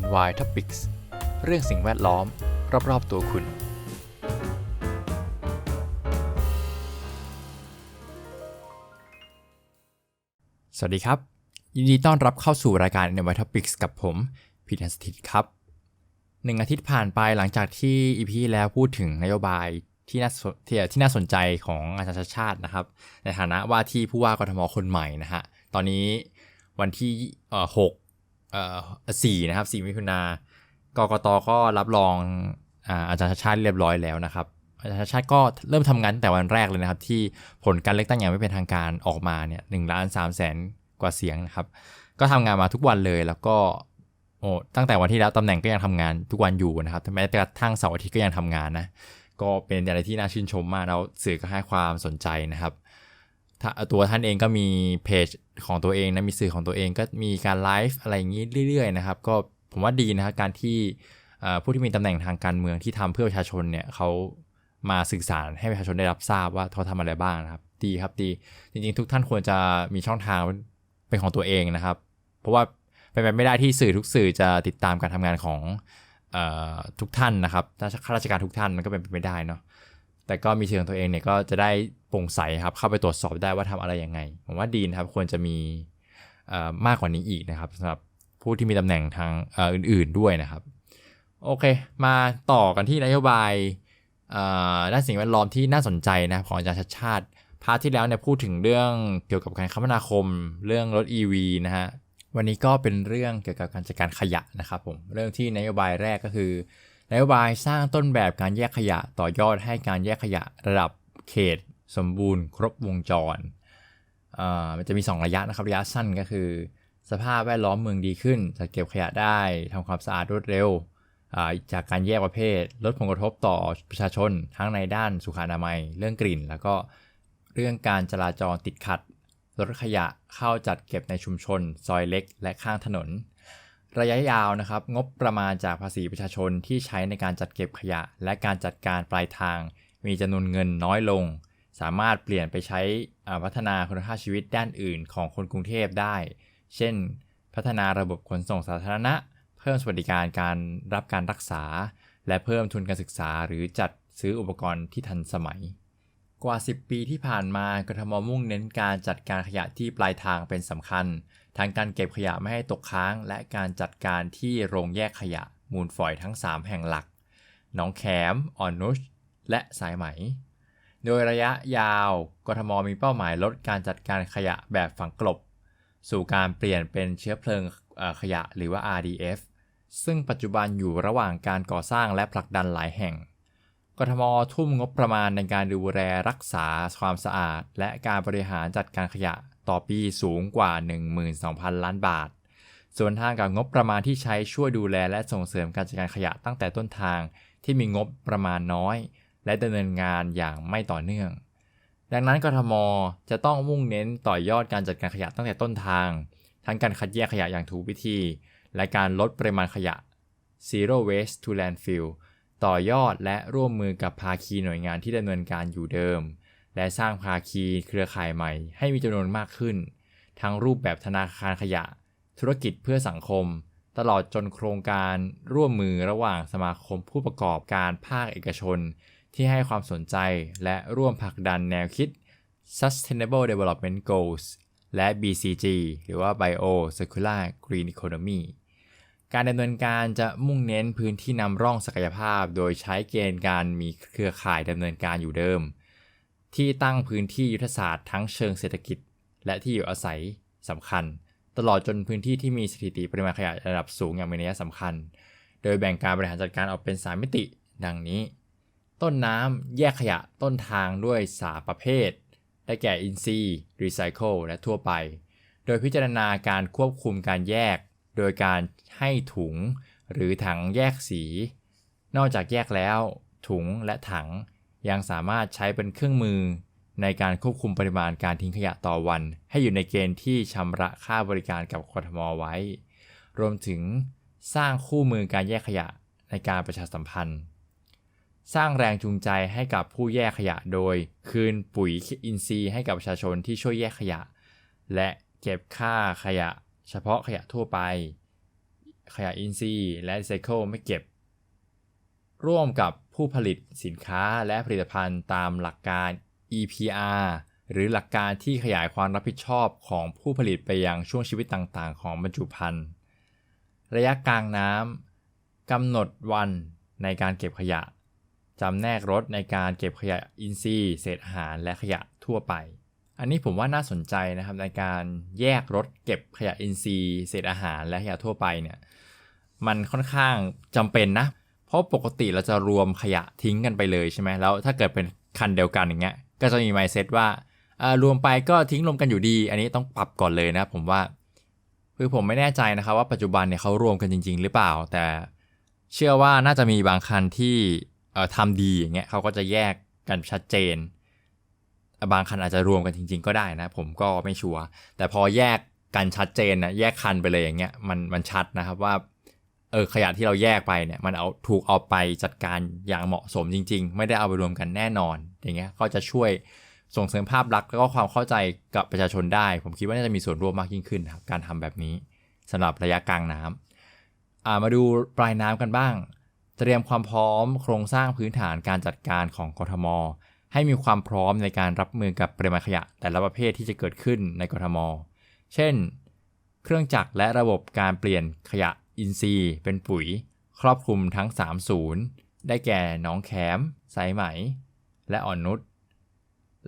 NY Topics เรื่องสิ่งแวดล้อม รอบ ๆ ตัวคุณ สวัสดีครับ ยินดีต้อนรับเข้าสู่รายการ NY Topics กับผมพีทันสถิตครับหนึ่งอาทิตย์ผ่านไปหลังจากที่อีพีแล้วพูดถึงนโยบายที่น่าสนที่ที่น่าสนใจของอาจารย์ชาติชาตินะครับ ในฐานะว่าที่ผู้ว่ากทมคนใหม่นะฮะตอนนี้วันที่เอ่อหก สี่นะครับสี่มิถุนากกตก็รับรองอาจารย์ชาติเรียบร้อยแล้วนะครับอาจารย์ชาติก็เริ่มทำงานตั้งแต่วันแรกเลยนะครับ ที่ผลการเลือกตั้งอย่างไม่เป็นทางการออกมาเนี่ยหนึ่งล้านสามแสนกว่าเสียงนะครับ ก็ทำงานมาทุกวันเลยแล้วก็โอ้ตั้งแต่วันที่แล้วตำแหน่งก็ยังทำงานทุกวันอยู่นะครับแม้กระทั่งเสาร์อาทิตย์ก็ยังทำงานนะก็เป็นอะไรที่น่าชื่นชมมากแล้วสื่อก็ให้ความสนใจนะครับ ตัวท่านเองก็มีเพจของตัวเองนะมีสื่อของตัวเองก็มีการไลฟ์อะไรอย่างนี้เรื่อยๆนะครับก็ผมว่าดีนะครับการที่ผู้ที่มีตำแหน่งทางการเมืองที่ทำเพื่อประชาชนเนี่ยเขามาสื่อสารให้ประชาชนได้รับทราบว่าเขาทำอะไรบ้างนะครับ ดีครับดีจริงๆ ทุกท่านควรจะมีช่องทางเป็นของตัวเองนะครับ เพราะว่าเป็นไปไม่ได้ที่สื่อทุกสื่อจะติดตามการทำงานของออทุกท่านนะครับข้าราชการทุกท่านมันก็เป็นไปไม่ได้เนาะแต่ก็มีสื่อของตัวเองเนี่ยก็จะได้ ร่งใสครับเข้าไปตรวจสอบได้ว่าทำอะไรยังไงผมว่าดีนะครับควรจะมีมากกว่านี้อีกนะครับสำหรับผู้ที่มีตำแหน่งทางอื่น ๆด้วยนะครับ โอเค มาต่อกันที่นโยบายด้านสิ่งแวดล้อมที่น่าสนใจนะครับของอาจารย์ชัดชาติพาร์ทที่แล้วเนี่ยพูดถึงเรื่องเกี่ยวกับการคมนาคม เรื่องรถ EV นะฮะวันนี้ก็เป็นเรื่องเกี่ยวกับการจัดการขยะนะครับผมเรื่องที่นโยบายแรกก็คือนโยบายสร้างต้นแบบการแยกขยะต่อยอดให้การแยกขยะระดับเขต สมบูรณ์ครบวงจรอ่ามันจะมี 2 ระยะนะครับ ระยะสั้นก็คือ สภาพแวดล้อมเมืองดีขึ้นจัดเก็บขยะได้ทำความสะอาดรวดเร็วอ่าจากการแยกประเภท ลดผลกระทบต่อประชาชน ทั้งในด้านสุขอนามัย เรื่องกลิ่น แล้วก็เรื่องการจราจรติดขัดลดขยะเข้าจัดเก็บในชุมชน ซอยเล็ก และข้างถนน ระยะยาวนะครับ งบประมาณจากภาษีประชาชนที่ใช้ในการจัดเก็บขยะ และการจัดการปลายทาง มีจำนวนเงินน้อยลง สามารถเปลี่ยนไปใช้พัฒนาคุณภาพชีวิตด้านอื่นของคนกรุงเทพได้ เช่น พัฒนาระบบขนส่งสาธารณะ เพิ่มสวัสดิการการรับการรักษา และเพิ่มทุนการศึกษาหรือจัดซื้ออุปกรณ์ที่ทันสมัย กว่า 10 ปีที่ผ่านมากทมมุ่งเน้นการจัดการขยะที่ปลายทางเป็นสำคัญทั้งการเก็บขยะไม่ให้ตกค้าง และการจัดการที่โรงแยกขยะมูลฝอยทั้ง 3 แห่งหลัก หนองแขม อ่อนนุช และสายไหม โดยระยะยาว กทมมีเป้าหมายลดการจัดการขยะแบบฝังกลบ สู่การเปลี่ยนเป็นเชื้อเพลิงขยะหรือว่า RDF ซึ่งปัจจุบันอยู่ระหว่างการก่อสร้างและผลักดันหลายแห่ง กทมทุ่มงบประมาณในการดูแลรักษาความสะอาด และการบริหารจัดการขยะต่อปีสูงกว่า 12,000 ล้านบาท ส่วนทางกับงบประมาณที่ใช้ช่วยดูแลและส่งเสริมการจัดการขยะตั้งแต่ต้นทางที่มีงบประมาณน้อย และดำเนินงานอย่างไม่ต่อเนื่อง ดังนั้นกทมจะต้องมุ่งเน้นต่อยอดการจัดการขยะตั้งแต่ต้นทาง ทั้งการคัดแยกขยะอย่างถูกวิธี และการลดปริมาณขยะ zero waste to landfill ต่อยอดและร่วมมือกับภาคีหน่วยงานที่ดำเนินการอยู่เดิม และสร้างภาคีเครือข่ายใหม่ให้มีจำนวนมากขึ้น ทั้งรูปแบบธนาคารขยะ ธุรกิจเพื่อสังคม ตลอดจนโครงการร่วมมือระหว่างสมาคมผู้ประกอบการภาคเอกชน ที่ให้ความสนใจและร่วมผลักดันแนวคิด Sustainable Development Goals และ BCG หรือว่า Bio Circular Green Economy การดำเนินการจะมุ่งเน้นพื้นที่นำร่องศักยภาพ โดยใช้เกณฑ์การมีเครือข่ายดำเนินการอยู่เดิม ที่ตั้งพื้นที่ยุทธศาสตร์ทั้งเชิงเศรษฐกิจ และที่อยู่อาศัยสำคัญ ตลอดจนพื้นที่ที่มีสถิติปริมาณขยะระดับสูงอย่างมีนัยสำคัญ โดยแบ่งการบริหารจัดการออกเป็น 3 มิติ ดังนี้ ต้นน้ำแยกขยะต้นทางด้วย 3 ประเภท ได้แก่อินทรีย์รีไซเคิลและทั่วไป โดยพิจารณาการควบคุมการแยก โดยการให้ถุง หรือถังแยกสี นอกจากแยกแล้ว ถุงและถังยังสามารถใช้เป็นเครื่องมือ ในการควบคุมปริมาณการทิ้งขยะต่อวัน ให้อยู่ในเกณฑ์ที่ชำระค่าบริการกับกทมไว้ รวมถึงสร้างคู่มือการแยกขยะในการประชาสัมพันธ์ สร้างแรงจูงใจให้กับผู้แยกขยะโดย คืนปุ๋ยอินทรีย์ให้กับประชาชนที่ช่วยแยกขยะ และเก็บค่าขยะ เฉพาะขยะทั่วไป ขยะอินทรีย์และรีไซเคิลไม่เก็บ ร่วมกับผู้ผลิตสินค้าและผลิตภัณฑ์ตามหลักการ EPR หรือหลักการที่ขยายความรับผิดชอบของผู้ผลิตไปยังช่วงชีวิตต่างๆ ของบรรจุภัณฑ์ ระยะกลางน้ำกำหนดวันในการเก็บขยะ จำแนกรถในการเก็บขยะอินทรีย์เศษอาหารและขยะทั่วไป อันนี้ผมว่าน่าสนใจนะครับในการแยกรถเก็บขยะอินทรีย์เศษอาหารและขยะทั่วไปเนี่ยมันค่อนข้างจำเป็นนะ เพราะปกติเราจะรวมขยะทิ้งกันไปเลยใช่ไหมแล้วถ้าเกิดเป็นคันเดียวกันอย่างเงี้ยก็จะมีไมเซ็ตว่ารวมไปก็ทิ้งรวมกันอยู่ดี อันนี้ต้องปรับก่อนเลยนะผมว่าคือผมไม่แน่ใจนะครับว่าปัจจุบันเนี่ยเขารวมกันจริง ๆ หรือเปล่า แต่เชื่อว่าน่าจะมีบางคันที่ ทำดีอย่างเงี้ยเขาก็จะแยกกันชัดเจน บางคันอาจจะรวมกันจริง ๆ ก็ได้นะ ผมก็ไม่ชัวร์แต่พอแยกกันชัดเจนนะแยกคันไปเลยอย่างเงี้ยมันมันชัดนะครับว่าเออขยะที่เราแยกไปเนี่ยมันเอาถูกเอาไปจัดการอย่างเหมาะสมจริง ๆ ไม่ได้เอาไปรวมกันแน่นอน อย่างเงี้ยก็จะช่วยส่งเสริมภาพลักษณ์แล้วก็ความเข้าใจกับประชาชนได้ ผมคิดว่าน่าจะมีส่วนร่วมมากยิ่งขึ้นครับการทำแบบนี้สำหรับระยะกลางน้ำอ่ามาดูปลายน้ำกันบ้าง เตรียมความพร้อมโครงสร้างพื้นฐานการจัดการของกทม ให้มีความพร้อมในการรับมือกับปริมาณขยะแต่ละประเภทที่จะเกิดขึ้นในกทม เช่น เครื่องจักรและระบบการเปลี่ยนขยะอินทรีย์เป็นปุ๋ย ครอบคลุมทั้ง 3 ศูนย์ ได้แก่หนองแขม สายไหม และอ่อนนุช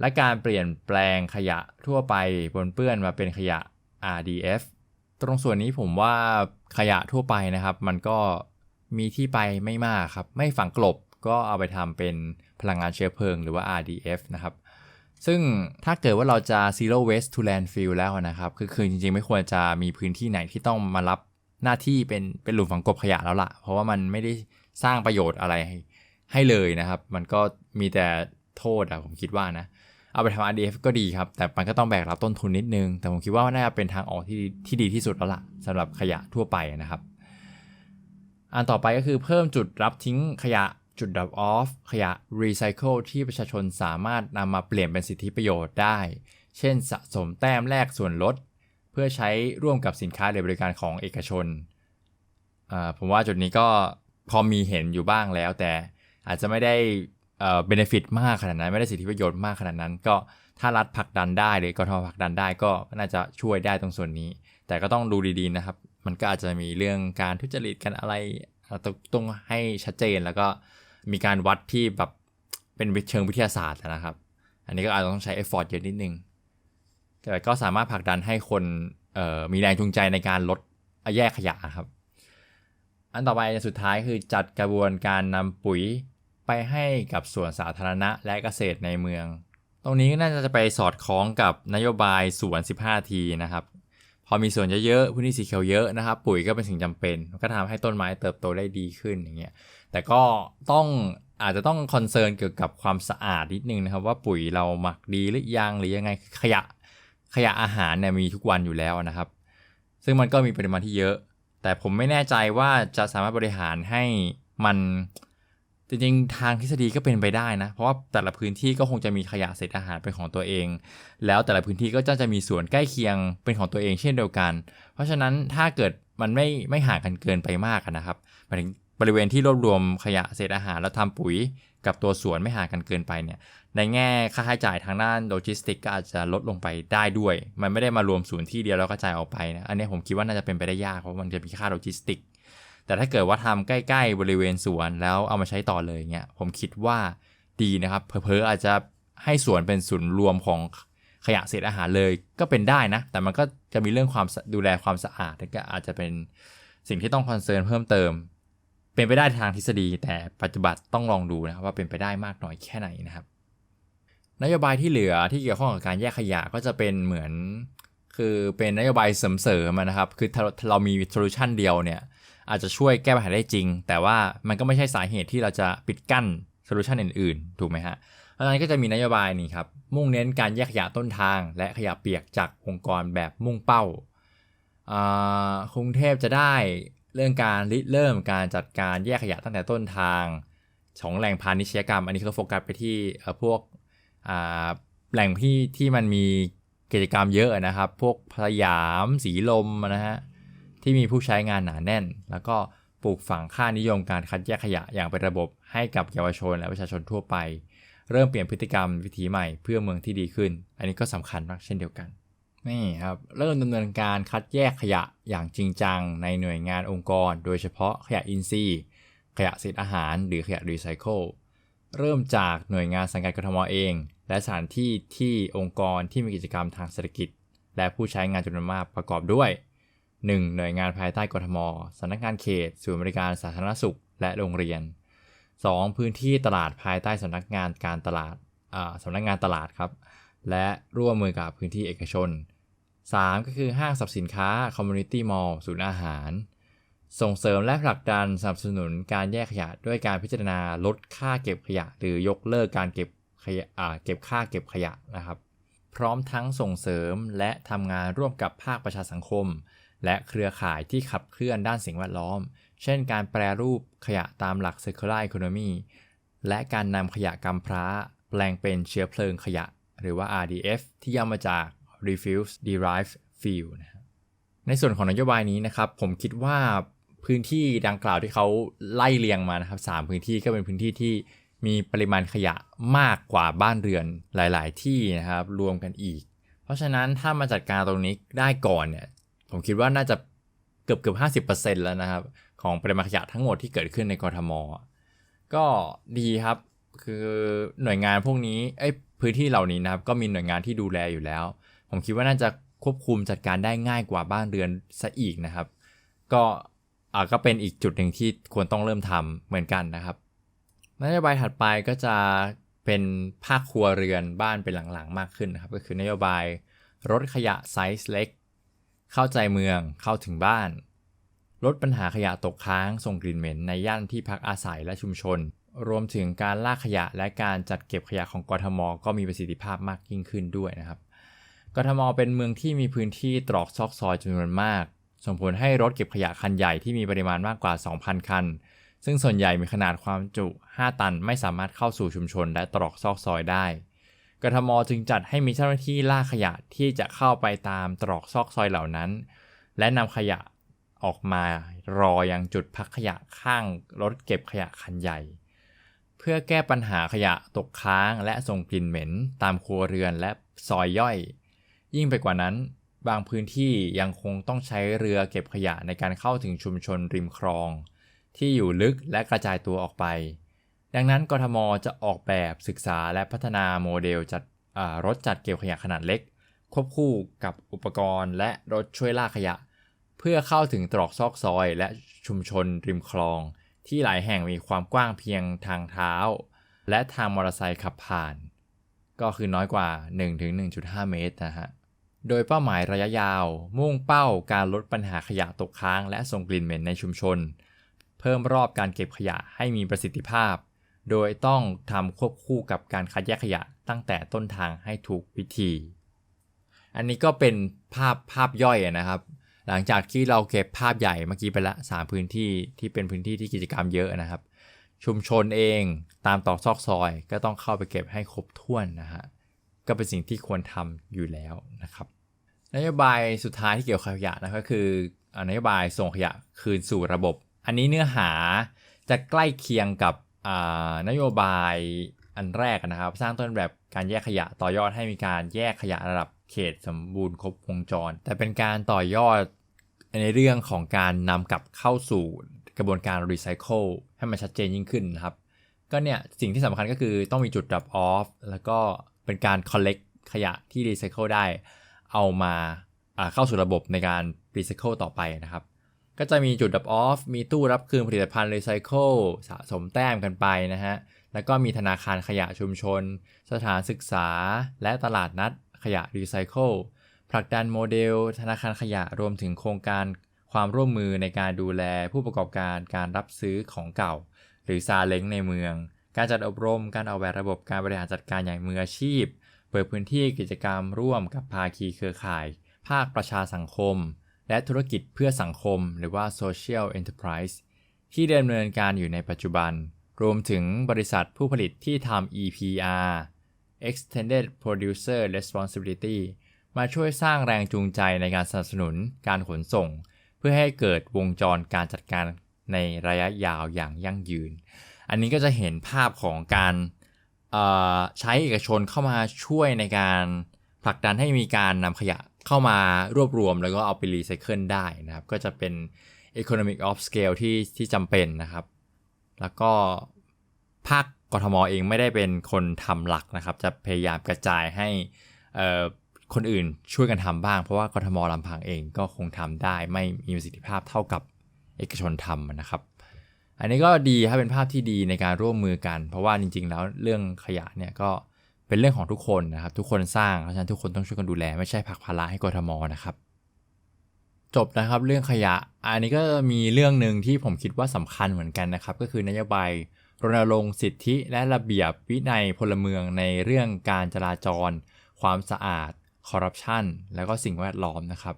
และการเปลี่ยนแปลงขยะทั่วไปปนเปื้อนมาเป็นขยะ RDF ตรงส่วนนี้ผมว่าขยะทั่วไปนะครับ มันก็ มีที่ไปไม่มากครับ ไม่ฝังกลบก็เอาไปทำเป็นพลังงานเชื้อเพลิงหรือว่า RDF นะครับ ซึ่งถ้าเกิดว่าเราจะ zero waste to landfill แล้วนะครับคือคือจริงๆ ไม่ควรจะมีพื้นที่ไหนที่ต้องมารับหน้าที่เป็นเป็นหลุมฝังกลบขยะแล้วละ่ะ เพราะว่ามันไม่ได้สร้างประโยชน์อะไรให้ให้เลยนะครับ มันก็มีแต่โทษอะผมคิดว่านะ เอาไปทำ RDF ก็ดีครับ แต่มันก็ต้องแบกรับต้นทุนนิดนึง แต่ผมคิดว่าน่าจะเป็นทางออกที่ที่ดีที่สุดแล้วล่ะสำหรับขยะทั่วไปนะครับ อันต่อไปก็คือเพิ่มจุดรับทิ้งขยะจุด drop off ขยะ recycle ที่ประชาชนสามารถนำมาเปลี่ยนเป็นสิทธิประโยชน์ได้ เช่นสะสมแต้มแลกส่วนลด เพื่อใช้ร่วมกับสินค้าหรือบริการของเอกชน ผมว่าจุดนี้ก็พอมีเห็นอยู่บ้างแล้ว แต่อาจจะไม่ได้เบนฟิตมากขนาดนั้น ไม่ได้สิทธิประโยชน์มากขนาดนั้น ก็ถ้ารัฐผลักดันได้หรือกทมผลักดันได้ก็น่าจะช่วยได้ตรงส่วนนี้ แต่ก็ต้องดูดีๆนะครับ มันก็อาจจะมีเรื่องการทุจริตกันอะไรต้องให้ชัดเจนแล้วก็มีการวัดที่แบบเป็นเชิงวิทยาศาสตร์นะครับ อันนี้ก็อาจจะต้องใช้เอฟฟอร์ตเยอะนิดนึง แต่ก็สามารถผลักดันให้คนมีแรงจูงใจในการลดแยกขยะครับ อันต่อไปสุดท้ายคือจัดกระบวนการนำปุ๋ยไปให้กับส่วนสาธารณะและเกษตรในเมือง ตรงนี้น่าจะไปสอดคล้องกับนโยบายสวน 15 ทีนะครับ พอมีส่วนเยอะๆพื้นที่สีเขียวเยอะนะครับ ปุ๋ยก็เป็นสิ่งจำเป็น ก็ทำให้ต้นไม้เติบโตได้ดีขึ้นอย่างเงี้ยแต่ก็ต้องอาจจะต้องคอนเซิร์นเกี่ยวกับความสะอาดนิดนึงนะครับ ว่าปุ๋ยเราหมักดีหรือยังหรือยังไงขยะขยะอาหารเนี่ยมีทุกวันอยู่แล้วนะครับ ซึ่งมันก็มีปริมาณที่เยอะ แต่ผมไม่แน่ใจว่าจะสามารถบริหารให้มัน จริงๆทางทฤษฎีก็เป็นไปได้นะ เพราะว่าแต่ละพื้นที่ก็คงจะมีขยะเศษอาหารเป็นของตัวเอง แล้วแต่ละพื้นที่ก็จะจะมีส่วนใกล้เคียงเป็นของตัวเองเช่นเดียวกัน เพราะฉะนั้นถ้าเกิดมันไม่ไม่ห่างกันเกินไปมากนะครับหมายถึงบริเวณที่รวบรวมขยะเศษอาหารแล้วทำปุ๋ยกับตัวสวนไม่ห่างกันเกินไปเนี่ยในแง่ค่าใช้จ่ายทางด้านโลจิสติกก็อาจจะลดลงไปได้ด้วย มันไม่ได้มารวมศูนย์ที่เดียวแล้วก็จ่ายออกไปนะอันนี้ผมคิดว่าน่าจะเป็นไปได้ยากเพราะมันจะมีค่าโลจิสติก แต่ถ้าเกิดว่าทำใกล้ ๆ บริเวณสวนแล้วเอามาใช้ต่อเลยเนี่ยผมคิดว่าดีนะครับเพอๆอาจจะให้สวนเป็นศูนย์รวมของขยะเศษอาหารเลยก็เป็นได้นะ แต่มันก็จะมีเรื่องความดูแลความสะอาดก็อาจจะเป็นสิ่งที่ต้องคอนเซิร์นเพิ่มเติม เป็นไปได้ทางทฤษฎี แต่ปัจจุบันต้องลองดูนะครับว่าเป็นไปได้มากน้อยแค่ไหนนะครับ นโยบายที่เหลือที่เกี่ยวข้องกับการแยกขยะก็จะเป็นเหมือน คือเป็นนโยบายเสริมๆนะครับ คือถ้าเรามีโซลูชันเดียวเนี่ย อาจจะช่วยแก้ปัญหาได้จริง แต่ว่ามันก็ไม่ใช่สาเหตุที่เราจะปิดกั้นโซลูชันอื่นๆ ถูกไหมฮะเพราะฉะนั้นก็จะมีนโยบายนี้ครับ มุ่งเน้นการแยกขยะต้นทาง และขยะเปียกจากองค์กรแบบมุ่งเป้ากรุงเทพจะได้เรื่องการริเริ่มการจัดการแยกขยะตั้งแต่ต้นทางของแหล่งพาณิชยกรรม อันนี้เขาโฟกัสไปที่พวกแหล่งที่ที่มันมีกิจกรรมเยอะนะครับ พวกพยาม สีลมนะฮะ ที่มีผู้ใช้งานหนาแน่น แล้วก็ปลูกฝังค่านิยมการคัดแยกขยะอย่างเป็นระบบให้กับเยาวชนและประชาชนทั่วไป เริ่มเปลี่ยนพฤติกรรมวิถีใหม่เพื่อเมืองที่ดีขึ้น อันนี้ก็สำคัญมากเช่นเดียวกันนี่ครับเริ่มดำเนินการคัดแยกขยะอย่างจริงจังในหน่วยงานองค์กร โดยเฉพาะขยะอินทรีย์ ขยะเศษอาหารหรือขยะรีไซเคิลเริ่มจากหน่วยงานสังกัดกทมเอง และสถานที่ที่องค์กรที่มีกิจกรรมทางเศรษฐกิจ และผู้ใช้งานจำนวนมากประกอบด้วย 1. หน่วยงานภายใต้กทมสำนักงานเขต ศูนย์บริการสาธารณสุข และโรงเรียน 2. พื้นที่ตลาดภายใต้สำนักงานการตลาดสำนักงานตลาดครับ และร่วมมือกับพื้นที่เอกชน 3. ก็คือห้างสรรพสินค้า Community Mall ศูนย์อาหาร ส่งเสริมและผลักดันสนับสนุนการแยกขยะด้วยการพิจารณาลดค่าเก็บขยะ หรือยกเลิกการเก็บขยะเก็บค่าเก็บขยะนะครับ พร้อมทั้งส่งเสริมและทำงานร่วมกับภาคประชาสังคม และเครือข่ายที่ขับเคลื่อนด้านสิ่งแวดล้อม เช่นการแปรรูปขยะตามหลัก circular economy และการนำขยะกำพร้า แปลงเป็นเชื้อเพลิงขยะ หรือว่า RDF ที่ย่อมาจาก refuse derived fuel นะในส่วนของนโยบายนี้นะครับ ผมคิดว่าพื้นที่ดังกล่าวที่เขาไล่เรียงมานะครับสามพื้นที่ก็เป็นพื้นที่ที่มีปริมาณขยะมากกว่าบ้านเรือนหลาย ๆ ที่นะครับรวมกันอีก เพราะฉะนั้นถ้ามาจัดการตรงนี้ได้ก่อนเนี่ย ผมคิดว่าน่าจะเกือบเกือบห้าสิบเปอร์เซ็นต์แล้วนะครับ ของปริมาณขยะทั้งหมดที่เกิดขึ้นในกรทม ก็ดีครับ คือหน่วยงานพวกนี้ไอ้พื้นที่เหล่านี้นะครับ ก็มีหน่วยงานที่ดูแลอยู่แล้ว ผมคิดว่าน่าจะควบคุมจัดการได้ง่ายกว่าบ้านเรือนซะอีกนะครับ ก็อ่าก็เป็นอีกจุดหนึ่งที่ควรต้องเริ่มทำเหมือนกันนะครับนโยบายถัดไปก็จะเป็นภาคครัวเรือนบ้านเป็นหลังๆ มากขึ้นนะครับ ก็คือนโยบายรถขยะไซส์เล็ก เข้าใจเมืองเข้าถึงบ้าน ลดปัญหาขยะตกค้างส่งกลิ่นเหม็นในย่านที่พักอาศัยและชุมชน รวมถึงการลากขยะและการจัดเก็บขยะของกทม ก็มีประสิทธิภาพมากยิ่งขึ้นด้วยนะครับกทมเป็นเมืองที่มีพื้นที่ตรอกซอกซอยจำนวนมาก ส่งผลให้รถเก็บขยะคันใหญ่ที่มีปริมาณมากกว่า 2,000 คัน ซึ่งส่วนใหญ่มีขนาดความจุ 5 ตันไม่สามารถเข้าสู่ชุมชนและตรอกซอกซอยได้ กทมจึงจัดให้มีเจ้าหน้าที่ล่าขยะที่จะเข้าไปตามตรอกซอกซอยเหล่านั้น และนำขยะออกมารอยังจุดพักขยะข้างรถเก็บขยะคันใหญ่ เพื่อแก้ปัญหาขยะตกค้างและส่งกลิ่นเหม็นตามครัวเรือนและซอยย่อย ยิ่งไปกว่านั้น บางพื้นที่ยังคงต้องใช้เรือเก็บขยะในการเข้าถึงชุมชนริมคลอง ที่อยู่ลึกและกระจายตัวออกไป ดังนั้นกทมจะออกแบบศึกษาและพัฒนาโมเดลจัดรถจัดเก็บขยะขนาดเล็ก ควบคู่กับอุปกรณ์ และรถช่วยลากขยะ เพื่อเข้าถึงตรอกซอกซอย และชุมชนริมคลอง ที่หลายแห่งมีความกว้างเพียงทางเท้า และทางมอเตอร์ไซค์ขับผ่าน ก็คือน้อยกว่า 1-1.5 เมตรนะฮะโดยเป้าหมายระยะยาว มุ่งเป้าการลดปัญหาขยะตกค้าง และส่งกลิ่นเหม็นในชุมชน เพิ่มรอบการเก็บขยะให้มีประสิทธิภาพ โดยต้องทำควบคู่กับการคัดแยกขยะตั้งแต่ต้นทางให้ถูกวิธี อันนี้ก็เป็นภาพภาพย่อยนะครับ หลังจากที่เราเก็บภาพใหญ่เมื่อกี้ไปละสามพื้นที่ที่เป็นพื้นที่ที่กิจกรรมเยอะนะครับ ชุมชนเองตามตอกซอกซอย ก็ต้องเข้าไปเก็บให้ครบถ้วนนะฮะ ก็เป็นสิ่งที่ควรทำอยู่แล้วนะครับ นโยบายสุดท้ายที่เกี่ยวกับขยะนะก็คือนโยบายส่งขยะคืนสู่ระบบ อันนี้เนื้อหาจะใกล้เคียงกับ นโยบายอันแรกนะครับ สร้างต้นแบบการแยกขยะต่อยอดให้มีการแยกขยะระดับเขตสมบูรณ์ครบวงจร แต่เป็นการต่อยอดในเรื่องของการนำกลับเข้าสู่กระบวนการรีไซเคิลให้มันชัดเจนยิ่งขึ้นนะครับ ก็เนี่ยสิ่งที่สำคัญก็คือต้องมีจุดดับออฟแล้วก็เป็นการ collect ขยะที่รีไซเคิลได้ เอามาเข้าสู่ระบบในการรีไซเคิลต่อไปนะครับ ก็จะมีจุดดับออฟ มีตู้รับคืนผลิตภัณฑ์รีไซเคิลสะสมแต้มกันไปนะฮะ แล้วก็มีธนาคารขยะชุมชน สถานศึกษา และตลาดนัดขยะรีไซเคิล ผลักดันโมเดล ธนาคารขยะรวมถึงโครงการความร่วมมือในการดูแลผู้ประกอบการการรับซื้อของเก่า หรือซาเล้งในเมือง การจัดอบรม การออกแบบระบบการบริหารจัดการอย่างมืออาชีพ เปิดพื้นที่กิจกรรมร่วมกับภาคีเครือข่าย ภาคประชาสังคม และธุรกิจเพื่อสังคมหรือว่า social enterprise ที่ดำเนินการอยู่ในปัจจุบัน รวมถึงบริษัทผู้ผลิตที่ทำ EPR Extended Producer Responsibility มาช่วยสร้างแรงจูงใจในการสนับสนุนการขนส่ง เพื่อให้เกิดวงจรการจัดการในระยะยาวอย่างยั่งยืน อันนี้ก็จะเห็นภาพของการใช้เอกชนเข้ามาช่วยในการผลักดันให้มีการนำขยะ เข้ามารวบรวมแล้วก็เอาไปรีไซเคิลได้นะครับ ก็จะเป็น economic of scale ที่ที่จำเป็นนะครับ แล้วก็ภาคกทมเองไม่ได้เป็นคนทำหลักนะครับ จะพยายามกระจายให้คนอื่นช่วยกันทำบ้าง เพราะว่ากทมลำพังเองก็คงทำได้ไม่มีประสิทธิภาพเท่ากับเอกชนทำนะครับ อันนี้ก็ดีครับเป็นภาพที่ดีในการร่วมมือกัน เพราะว่าจริง ๆ แล้วเรื่องขยะเนี่ยก็ เป็นเรื่องของทุกคนนะครับ ทุกคนสร้างเพราะฉะนั้นทุกคนต้องช่วยกันดูแล ไม่ใช่ผักภาระให้กทมนะครับ จบนะครับเรื่องขยะ อันนี้ก็มีเรื่องหนึ่งที่ผมคิดว่าสำคัญเหมือนกันนะครับ ก็คือนโยบายรณรงค์สิทธิและระเบียบวินัยพลเมืองในเรื่องการจราจร ความสะอาดคอร์รัปชันแล้วก็สิ่งแวดล้อมนะครับ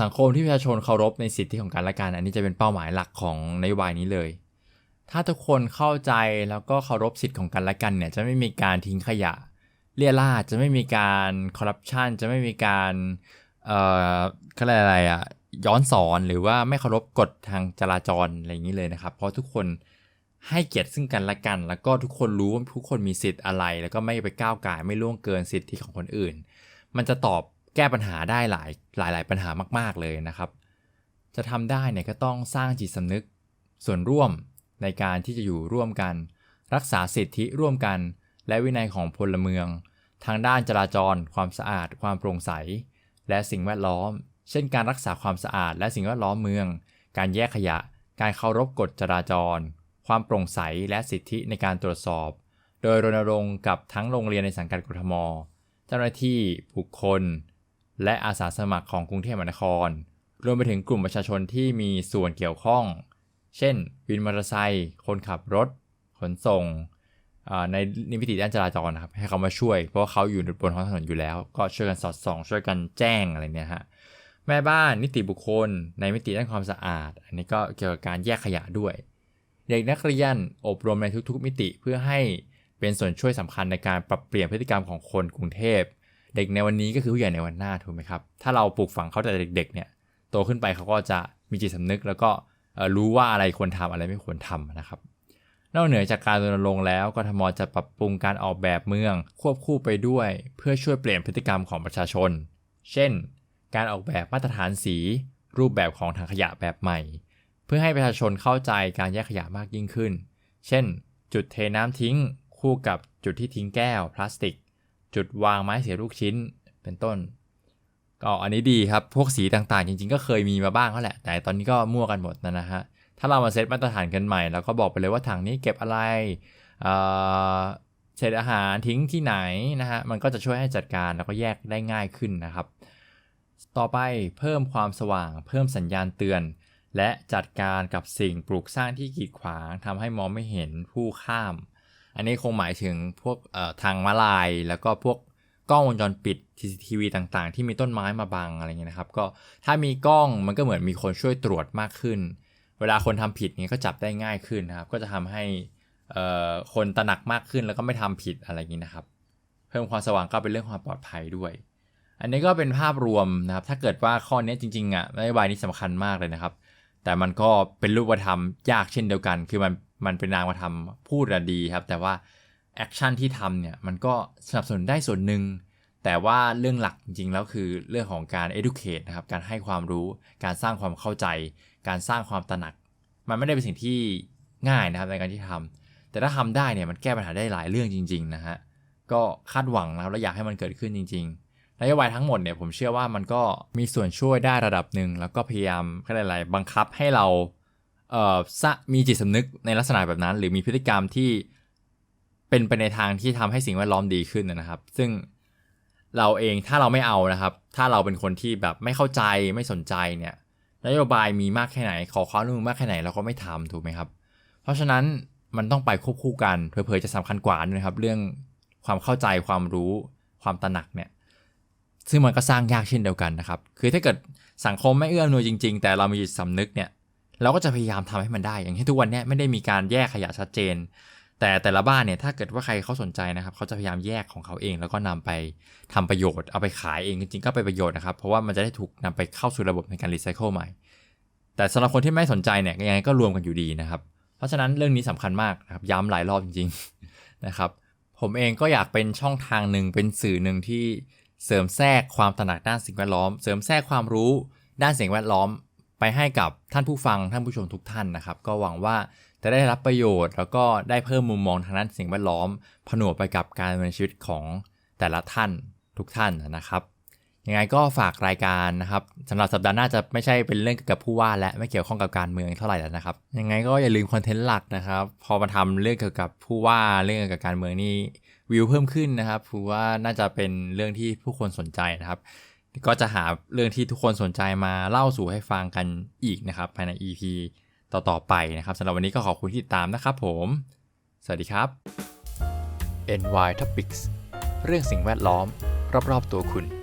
สังคมที่ประชาชนเคารพในสิทธิของกันและกัน อันนี้จะเป็นเป้าหมายหลักของนโยบายนี้เลย ถ้าทุกคนเข้าใจแล้วก็เคารพสิทธิ์ของกันและกันเนี่ยจะไม่มีการทิ้งขยะ เลี่ยราดจะไม่มีการคอร์รัปชันจะไม่มีการเอ่อเขาเรียกอะไรอะย้อนสอนหรือว่าไม่เคารพกฎทางจราจรอะไรอย่างนี้เลยนะครับ เพราะทุกคนให้เกียรติซึ่งกันและกัน แล้วก็ทุกคนรู้ว่าทุกคนมีสิทธิ์อะไร แล้วก็ไม่ไปก้าวไก่ายไม่ล่วงเกินสิทธิของคนอื่น มันจะตอบแก้ปัญหาได้หลายหลายหลายปัญหามาก ๆเลยนะครับ จะทำได้เนี่ยก็ต้องสร้างจิตสำนึกส่วนร่วม ในการที่จะอยู่ร่วมกัน รักษาสิทธิร่วมกัน และวินัยของพลเมือง ทางด้านจราจร ความสะอาด ความโปร่งใส และสิ่งแวดล้อม เช่น การรักษาความสะอาด และสิ่งแวดล้อมเมือง การแยกขยะ การเคารพกฎจราจร ความโปร่งใสและสิทธิในการตรวจสอบ โดยรณรงค์กับทั้งโรงเรียนในสังกัดกทม เจ้าหน้าที่บุคคล และอาสาสมัครของกรุงเทพมหานครรวมไปถึงกลุ่มประชาชนที่มีส่วนเกี่ยวข้อง เช่นวินมอเตอร์ไซค์คนขับรถ ขนส่งในนิมิติด้านจราจรนะครับ ให้เขามาช่วย เพราะเขาอยู่บนท้องถนนอยู่แล้ว ก็ช่วยกันสอดส่อง ช่วยกันแจ้งอะไรเนี่ยฮะแม่บ้านนิติบุคคล ในมิติด้านความสะอาด อันนี้ก็เกี่ยวกับการแยกขยะด้วย เด็กนักเรียนอบรมในทุกๆ มิติเพื่อให้เป็นส่วนช่วยสำคัญในการปรับเปลี่ยนพฤติกรรมของคนกรุงเทพ เด็กในวันนี้ก็คือผู้ใหญ่ในวันหน้าถูกไหมครับ ถ้าเราปลูกฝังเขาแต่เด็กๆเนี่ยโตขึ้นไปเขาก็จะมีจิตสำนึกแล้วก็ รู้ว่าอะไรควรทำอะไรไม่ควรทำนะครับนอกเหนือจากการรณรงค์แล้วกทมจะปรับปรุงการออกแบบเมือง ควบคู่ไปด้วย เพื่อช่วยเปลี่ยนพฤติกรรมของประชาชน เช่น การออกแบบมาตรฐานสี รูปแบบของถังขยะแบบใหม่ เพื่อให้ประชาชนเข้าใจการแยกขยะมากยิ่งขึ้น เช่น จุดเทน้ำทิ้ง คู่กับจุดที่ทิ้งแก้ว พลาสติก จุดวางไม้เสียลูกชิ้น เป็นต้น ก็อันนี้ดีครับ พวกสีต่างๆ จริงๆ ก็เคยมีมาบ้างแล้วแหละ แต่ตอนนี้ก็มั่วกันหมดนะนะฮะ ถ้าเรามาเซตมาตรฐานกันใหม่ แล้วก็บอกไปเลยว่าถังนี้เก็บอะไรเศษอาหารทิ้งที่ไหนนะฮะ มันก็จะช่วยให้จัดการแล้วก็แยกได้ง่ายขึ้นนะครับ ต่อไปเพิ่มความสว่าง เพิ่มสัญญาณเตือน และจัดการกับสิ่งปลูกสร้างที่กีดขวางทำให้มองไม่เห็นผู้ข้าม อันนี้คงหมายถึงพวกทางม้าลายแล้วก็พวก กล้องวงจรปิด CCTV ต่างๆ ที่มีต้นไม้มาบังอะไรเงี้ยนะครับ ก็ถ้ามีกล้องมันก็เหมือนมีคนช่วยตรวจมากขึ้น เวลาคนทำผิดเนี้ก็จับได้ง่ายขึ้นนะครับ ก็จะทำให้คนตระหนักมากขึ้นแล้วก็ไม่ทำผิดอะไรอย่างนี้นะครับ เพิ่มความสว่างก็เป็นเรื่องความปลอดภัยด้วย อันนี้ก็เป็นภาพรวมนะครับ ถ้าเกิดว่าข้อนี้จริงๆอะนโยบายนี้สำคัญมากเลยนะครับ แต่มันก็เป็นรูปธรรมยากเช่นเดียวกัน คือมันมันเป็นนามธรรมพูดอะดีครับ แต่ว่า แอคชั่นที่ทำเนี่ยมันก็สนับสนุนได้ส่วนหนึ่ง แต่ว่าเรื่องหลักจริงๆแล้วคือเรื่องของการ educate นะครับ การให้ความรู้ การสร้างความเข้าใจ การสร้างความตระหนัก มันไม่ได้เป็นสิ่งที่ง่ายนะครับในการที่ทำแต่ถ้าทำได้เนี่ยมันแก้ปัญหาได้หลายเรื่องจริงๆนะฮะ ก็คาดหวังนะครับและอยากให้มันเกิดขึ้นจริงๆนโยบายทั้งหมดเนี่ยผมเชื่อว่ามันก็มีส่วนช่วยได้ระดับหนึ่งแล้วก็พยายามอะไรๆบังคับให้เราเอ่อมีจิตสำนึกในลักษณะแบบนั้น หรือมีพฤติกรรมที่ เป็นไปในทางที่ทำให้สิ่งแวดล้อมดีขึ้นนะครับ ซึ่งเราเองถ้าเราไม่เอานะครับ ถ้าเราเป็นคนที่แบบไม่เข้าใจไม่สนใจเนี่ยนโยบายมีมากแค่ไหน ขอความร่วมมือมากแค่ไหนเราก็ไม่ทำถูกไหมครับ เพราะฉะนั้นมันต้องไปควบคู่กันเผลอๆจะสำคัญกว่านะครับ เรื่องความเข้าใจความรู้ความตระหนักเนี่ยซึ่งมันก็สร้างยากเช่นเดียวกันนะครับ คือถ้าเกิดสังคมไม่เอื้ออำนวยจริง ๆ แต่เรามีจิตสำนึกเนี่ย เราก็จะพยายามทำให้มันได้ อย่างเช่นทุกวันนี้ไม่ได้มีการแยกขยะชัดเจน แต่แต่ละบ้านเนี่ยถ้าเกิดว่าใครเขาสนใจนะครับเขาจะพยายามแยกของเขาเอง แล้วก็นำไปทำประโยชน์เอาไปขายเองจริงๆก็เป็นประโยชน์นะครับเพราะว่ามันจะได้ถูกนำไปเข้าสู่ระบบในการรีไซเคิลใหม่ แต่สำหรับคนที่ไม่สนใจเนี่ยยังไงก็รวมกันอยู่ดีนะครับ เพราะฉะนั้นเรื่องนี้สำคัญมากนะครับย้ำหลายรอบจริงๆนะครับผมเองก็อยากเป็นช่องทางหนึ่งเป็นสื่อหนึ่งที่เสริมแทรกความตระหนักด้านสิ่งแวดล้อม เสริมแทรกความรู้ด้านสิ่งแวดล้อม ไปให้กับท่านผู้ฟังท่านผู้ชมทุกท่านนะครับ ก็หวังว่า จะได้รับประโยชน์ แล้วก็ได้เพิ่มมุมมองทางด้านสิ่งแวดล้อม ผนวกไปกับการดำเนินชีวิตของแต่ละท่านทุกท่านนะครับยังไงก็ฝากรายการนะครับสำหรับสัปดาห์หน้าจะไม่ใช่เป็นเรื่องเกี่ยวกับผู้ว่าและไม่เกี่ยวข้องกับการเมืองเท่าไหร่แล้วนะครับยังไงก็อย่าลืมคอนเทนต์หลักนะครับ พอมาทำเรื่องเกี่ยวกับผู้ว่าเรื่องเกี่ยวกับการเมืองนี่วิวเพิ่มขึ้นนะครับถือว่าน่าจะเป็นเรื่องที่ผู้คนสนใจนะครับ ก็จะหาเรื่องที่ทุกคนสนใจมาเล่าสู่ให้ฟังกันอีกนะครับ ภายใน EP ต่อๆไปนะครับสำหรับวันนี้ก็ขอบคุณที่ติดตามนะครับผม สวัสดีครับ NY Topics เรื่องสิ่งแวดล้อม รอบๆตัวคุณ